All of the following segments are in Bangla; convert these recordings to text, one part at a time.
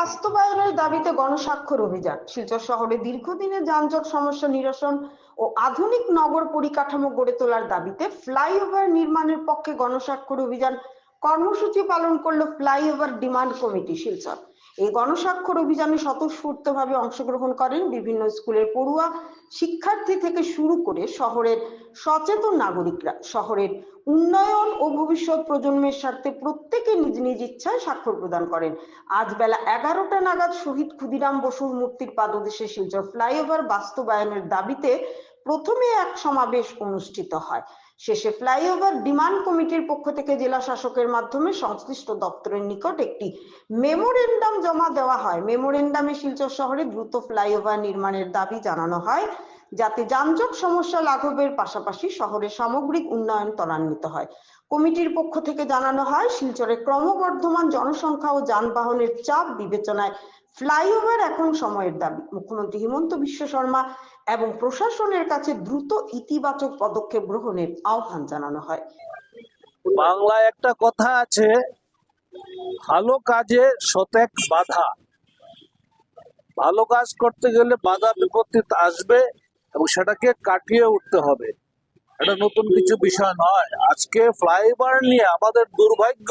বাস্তবায়নের দাবিতে গণস্বাক্ষর অভিযান। শিলচর শহরে দীর্ঘদিনের যানজট, সমস্যা নিরসন ও আধুনিক নগর পরিকাঠামো গড়ে তোলার দাবিতে ফ্লাইওভার নির্মাণের পক্ষে গণস্বাক্ষর অভিযান কর্মসূচি পালন করল ফ্লাইওভার ডিমান্ড কমিটি শিলচর। এই গণস্বাক্ষর অভিযানে স্বতঃস্ফূর্তভাবে অংশগ্রহণ করেন বিভিন্ন স্কুলের পড়ুয়া, শিক্ষার্থী থেকে শুরু করে শহরের সচেতন নাগরিকরা। শহরের উন্নয়ন ও ভবিষ্যৎ প্রজন্মের স্বার্থে প্রত্যেকে নিজ নিজ ইচ্ছায় স্বাক্ষর প্রদান করেন। আজ বেলা এগারোটা নাগাদ শহীদ ক্ষুদিরাম বসুর মূর্তির পাদদেশে শিলচর ফ্লাইওভার বাস্তবায়নের দাবিতে প্রথমে এক সমাবেশ অনুষ্ঠিত হয়। শেষে ফ্লাইওভার ডিমান্ড কমিটির পক্ষ থেকে জেলা শাসকের মাধ্যমে সংশ্লিষ্ট দপ্তরের নিকট একটি মেমোরেন্ডাম জমা দেওয়া হয়। মেমোরেন্ডামে শিলচর শহরে দ্রুত ফ্লাইওভার নির্মাণের দাবি জানানো হয়। যাতে যানজট সমস্যা লাঘবের পাশাপাশি শহরের সামগ্রিক উন্নয়ন ত্বরান্বিত হয়। কমিটির পক্ষ থেকে জানানো হয়, শিলচরে ক্রমবর্ধমান জনসংখ্যা ও যানবাহনের চাপ বিবেচনায় ফ্লাইওভার এখন সময়ের দাবি। মুখ্যমন্ত্রী হিমন্ত বিশ্ব শর্মা এবং প্রশাসনের কাছে দ্রুত ইতিবাচক পদক্ষেপ গ্রহণের আহ্বান জানানো হয়। বাংলায় একটা কথা আছে, ভালো কাজে শতেক বাধা। ভালো কাজ করতে গেলে বাধা বিপত্তি আসবে এবং সেটাকে কাটিয়ে উঠতে হবে। এটা নতুন কিছু বিষয় নয়। আজকে ফ্লাইওভার নিয়ে আমাদের দুর্ভাগ্য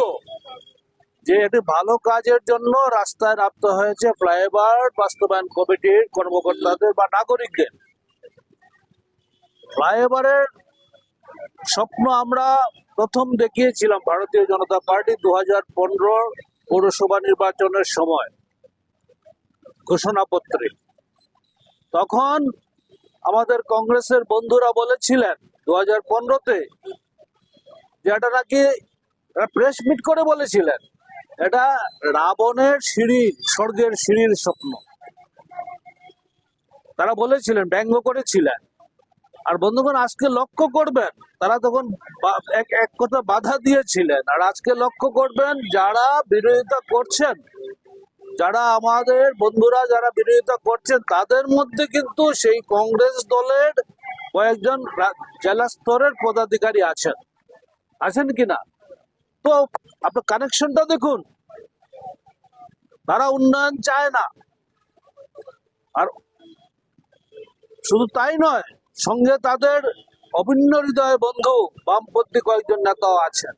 যে এটি ভালো কাজের জন্য রাস্তায় নামতে হয়েছে ফ্লাইওভার বাস্তবায়ন কমিটির কর্মকর্তাদের বা নাগরিকদের। ফ্লাইওভারের স্বপ্ন আমরা প্রথম দেখিয়েছিলাম ভারতীয় জনতা পার্টি দু হাজার পনেরো পৌরসভা নির্বাচনের সময় ঘোষণাপত্রে। তখন আমাদের কংগ্রেসের বন্ধুরা বলেছিলেন দু হাজার পনেরোতে, যে এটা নাকি প্রেস মিট করে বলেছিলেন, এটা রাবণের সিঁড়ি স্বর্গের সিঁড়ির স্বপ্ন। তারা বলেছিলেন, ব্যঙ্গ করেছিলেন। আর বন্ধুগণ, আজকে লক্ষ্য করবেন, তারা তখন এক এক কথা বাধা দিয়েছিলেন। আর আজকে লক্ষ্য করবেন, যারা বিরোধিতা করছেন যারা আমাদের বন্ধুরা যারা বিরোধিতা করছেন, তাদের মধ্যে কিন্তু সেই কংগ্রেস দলের কয়েকজন জেলা স্তরের পদাধিকারী আছেন। আছেন কিনা? তো আপনার কানেকশনটা দেখুন। তারা উন্নয়ন চায় না। আর শুধু তাই নয়, সঙ্গে তাদের অভিন্ন হৃদয় বন্ধু বামপন্থী কয়েকজন নেতাও আছেন।